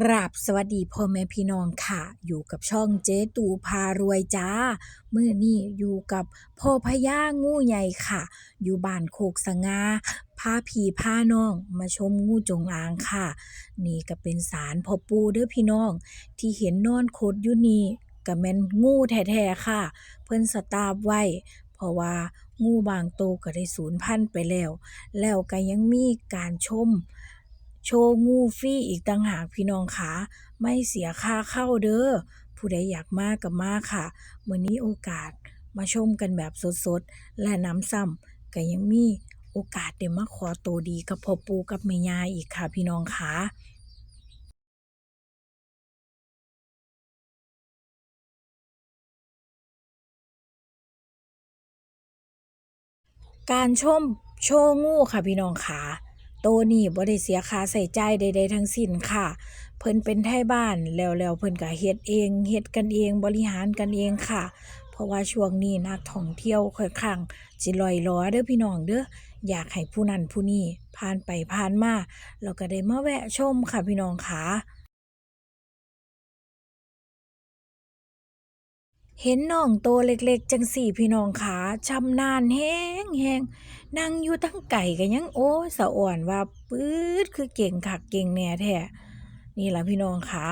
กราบสวัสดีพ่อแม่พี่น้องค่ะ อยู่กับช่องเจ๊ตูพารวยจ้าเมื้อนี้อยู่กับพ่อพญางูใหญ่ค่ะ อยู่บ้านโคกสงาพาพี่พาน้องมาชมงูจงอางค่ะ นี่ก็เป็นศาลพ่อปู่เด้อพี่น้อง ที่เห็นนอนขดอยู่นี่ก็แม่นงูแท้ๆค่ะ เพิ่นสตาร์ไว้ เพราะว่างูบางตัวก็ได้สูญพันธุ์ไปแล้ว แล้วก็ยังมีการชม โชว์งูฟรีอีกต่างหากพี่น้องคะไม่เสียค่าเข้าเด้อผู้ใดอยากมาก็มากค่ะมื้อนี้โอกาสมาชมกันแบบสดๆ และน้ำซ้ำก็ยังมีโอกาสได้มาขอตัวดีกับพ่อปูกับแม่ย่าอีกค่ะพี่น้องคะการชมโชว์งูค่ะพี่น้องค โตัวนี้บ่ได้เสียค่าใส่ใจใดๆทั้งสิ้นค่ะ เพิ่นเป็นไทบ้านแล้วแล้วเพิ่นก็เฮ็ดเองเฮ็ดกันเองบริหารกันเองค่ะ เพราะว่าช่วงนี้นักท่องเที่ยวค่อยข้างสิลอยล้อเด้อพี่น้องเด้ออยากให้ผู้นั้นผู้นี้ผ่านไปผ่านมาแล้วก็ได้มาแวะชมค่ะพี่น้องค่ะ เห็นน้องโตเล็กๆ จังสี่พี่น้องขาชำนาญแฮงแฮงนั่งอยู่ทั้งไก่ก็ยังโอ้สะอ่อนว่าปื๊ดคือเก่งคักเก่งแน่แท้นี่ล่ะพี่น้องขา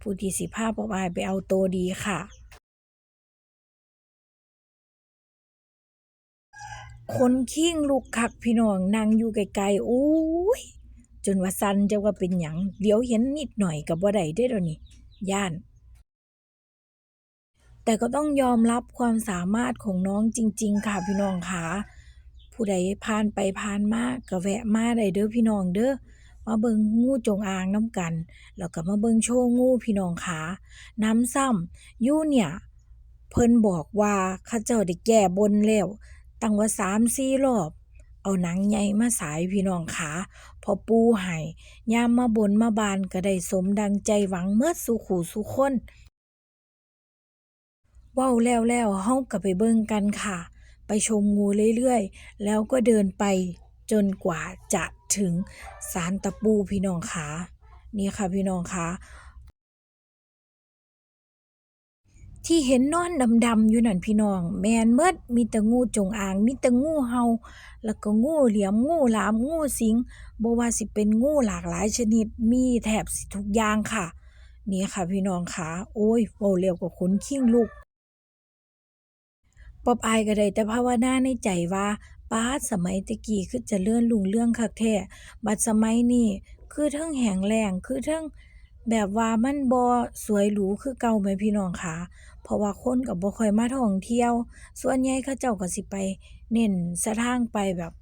ผู้ที่สิพาป๊อบอายไปเอาโตดีค่ะ คนขิ้งลูกคักพี่น้องนั่งอยู่ไกลๆโอ้ยจนว่าสันจักว่าเป็นหยังเดี๋ยวเห็นนิดหน่อยก็บ่ได้เด้เดี๋ยวนี้ย้าน แต่ก็ต้องยอมรับความสามารถของน้องจริง ๆ ค่ะพี่น้องค่ะผู้ใดผ่านไปผ่านมาก็แวะมาได้เด้อพี่น้องเด้อมาเบิงงูจงอางน้ำกัน แล้วก็มาเบิงโชว์งูพี่น้องค่ะนำซ้ำยู่เนี่ย เพิ่นบอกว่าเขาเจ้าได้แก้บนแล้ว ตั้งว่า3-4รอบ เอาหนังใหญ่มาฉายพี่น้องขาพอปูให้ยามมาบนมาบานก็ได้สมดังใจหวังเมิดสู่ขู่สู่คน ว้าแล้วแล้วเฮาก็ไปเบิ่งกันค่ะ ไปชมงูเรื่อยๆ แล้วก็เดินไปจนกว่าจะถึงศาลตะปูพี่น้องขานี่ค่ะพี่น้องขาที่เห็นนอนดำๆอยู่นั่นพี่น้อง แมนเมิดมีแต่งูจงอาง มีแต่งูเห่าแล้วก็งูเหลือมงูหลามงูสิงบ่ว่าสิเป็นงูหลากหลายชนิดมีแทบสิทุกอย่างค่ะนี่ค่ะพี่น้องขาโอ๊ยเว้าแล้วก็ขนขิ้งลุก ปอบอายก็ได้แต่ภาวนาในใจว่าป๊าสมัยต่กี้คือจะเจริญรุ่งเรื่องคักแท้บัดสมัยนี้คือเทิงแห้งแล้งคือเทิงแบบว่ามันบ่สวยหรูคือเก่าแหมพี่น้องขาเพราะว่าคนก็บ่ค่อยมาท่องเที่ยว ส่วนใหญ่เขาเจ้าก็สิไป เน้นสะทางไปแบบ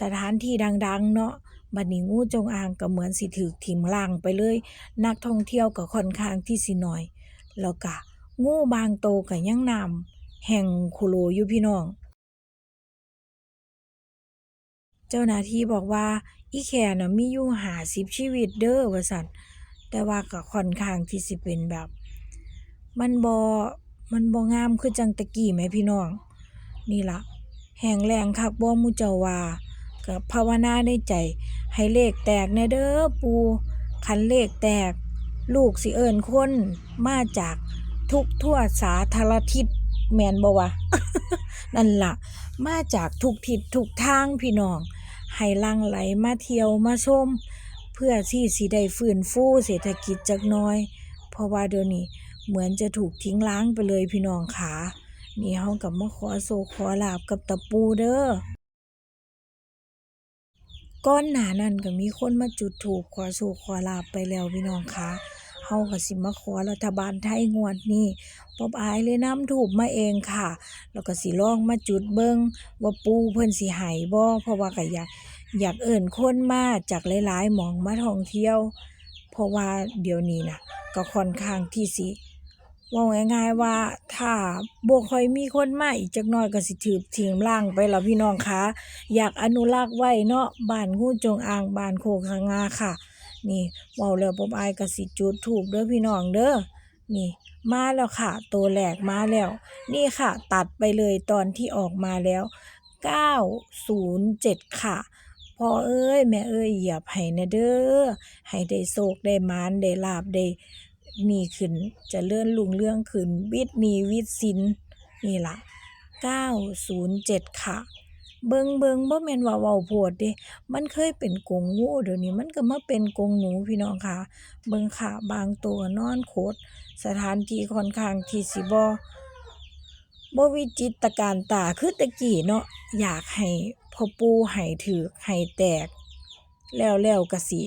สถานที่ดังๆ เนาะบัดนี้งูจงอางก็เหมือนสิถูกถิ้มร้างไปเลย นักท่องเที่ยวก็ค่อนข้างที่สิน้อย แล้วก็งูบางโตก็ยังน้ำ แห่งโคโลอยู่พี่น้อง เจ้าหน้าที่บอกว่า อีแข่น่ะมีอยู่50ชีวิตเด้อว่าซั่นแต่ว่าก็ค่อนข้างที่สิเป็นแบบ มันบ่มันบ่งามคือจังต่กี้แหมพี่น้อง นี่ล่ะแห้งแล้งคักบ่มูเจ้าว่าก็ภาวนาในใจ ให้เลขแตกแน่เด้อปูคันเลขแตก ลูกสิเอิ้นคนมาจากทุกทั่วสาธารทิศ แมนบ่วะนั่นล่ะ มาจากทุกทิศทุกทางพี่น้องให้ลังไหลมาเที่ยวมาชม เพื่อที่สิได้ฟื้นฟูเศรษฐกิจจักน่อย เพราะว่าเดี๋ยวนี้เหมือนจะถูกทิ้งร้างไปเลยพี่น้องขานี่เฮาก็มาขอโชคขอลาภกับตะปูเด้อก่อนหนานั้นก็มีคนมาจุดธูปขอโชคขอลาภไปแล้วพี่น้องคะ เฮาก็สิมาขอรัฐบาลไทยงวดนี้ป๊อบอายเลยนำธูปมาเองค่ะ แล้วก็สิลองมาจุดเบิ่งว่าปูเพิ่นสิให้บ่เพราะว่าก็อยากอยากเอิ้นคนมาจากหลายๆหมองมาท่องเที่ยว เพราะว่าเดี๋ยวนี้น่ะก็ค่อนข้างที่สิว้าง่ายๆว่าถ้าบ่ค่อยมีคนมาอีกจักน่อยก็สิถูกถิ้มร้างไปแล้วพี่น้องคะอยากอนุรักษ์ไว้เนาะบ้านงูจงอางบ้านโคกสงาค่ะ นี่เว้าแล้วป๊อบอายก็สิจุดธูปเด้อพี่น้องเด้อนี่ มาแล้วค่ะ ตัวแรกมาแล้ว นี่ค่ะ ตัดไปเลยตอนที่ออกมาแล้ว 907 ค่ะพ่อเอ้ย แม่เอ้ยเหยียบให้น่เด้อให้ได้โชคได้มานได้ลาภได้นี่ขึ้นเจริญรุ่งเรื่องขึ้นวิตหนีวิตสินนี่ล่ะ907 ค่ะ เบิงเบิงบ่แม่นว่าเว้าโพดเดะมันเคยเป็นกงงูเดี๋ยวนี้มันก็มาเป็นกงหนูพี่น้องค่ะ เบิงค่ะบางตัวนอนขดสถานที่ค่อนข้างที่สิบ่บ่วิจิตการตาคือต่กี้เนาะอยากให้พ่อปู่ให้ถูกให้แตก แล้วแล้วก็สิ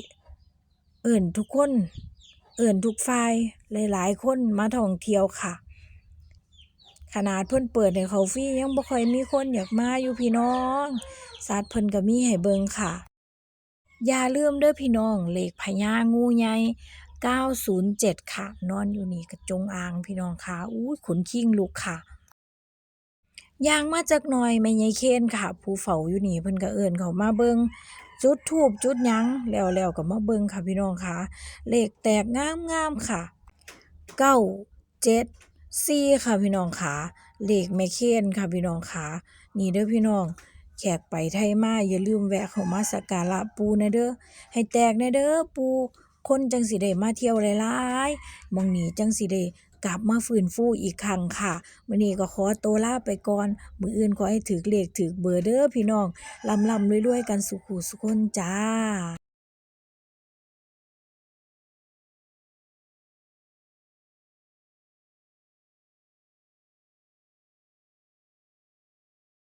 เอิ้นทุกคน เอิ้นทุกฝ่ายหลาย ๆ คนมาท่องเที่ยวค่ะ ขนาดเพิ่นเปิดให้เขาฟรียังบ่ค่อยมีคนอยากมาอยู่พี่น้องสัตว์เพิ่นก็มีให้เบิ่งค่ะ อย่าลืมเด้อพี่น้องเลขพญางูใหญ่907 ค่ะ นอนอยู่นี่กระจงอางพี่น้องค่ะอุ๊ยขนคิงลุกค่ะยางมาจักหน่อยแม่ยายเคนค่ะ ผู้เฝ้าอยู่นี่เพิ่นก็เอิ้นเขามาเบิ่งจุดธูปจุดยังแล้วแล้วก็มาเบิ่งค่ะพี่น้องค่ะ เลขแตกงามๆค่ะ 974ค่ะพี่น้องค่ะเลขแม่เคนค่ะพี่น้องค่ะนี่เด้อพี่น้อง แขกไปไทยมาอย่าลืมแวะเข้ามาสักการะปูน่เด้อให้แตกน่เด้อปูคนจังสิได้มาเที่ยวหลายๆมองนี้จังสิได้กลับมาฟื้นฟูอีกครั้งค่ะมื้อนี้ก็ขอตัวลาไปก่อน มื้ออื่นขอให้ถูกเลขถูกเบอร์เด้อพี่น้องร่ำรวยๆกันสุขุสุขคนจ้า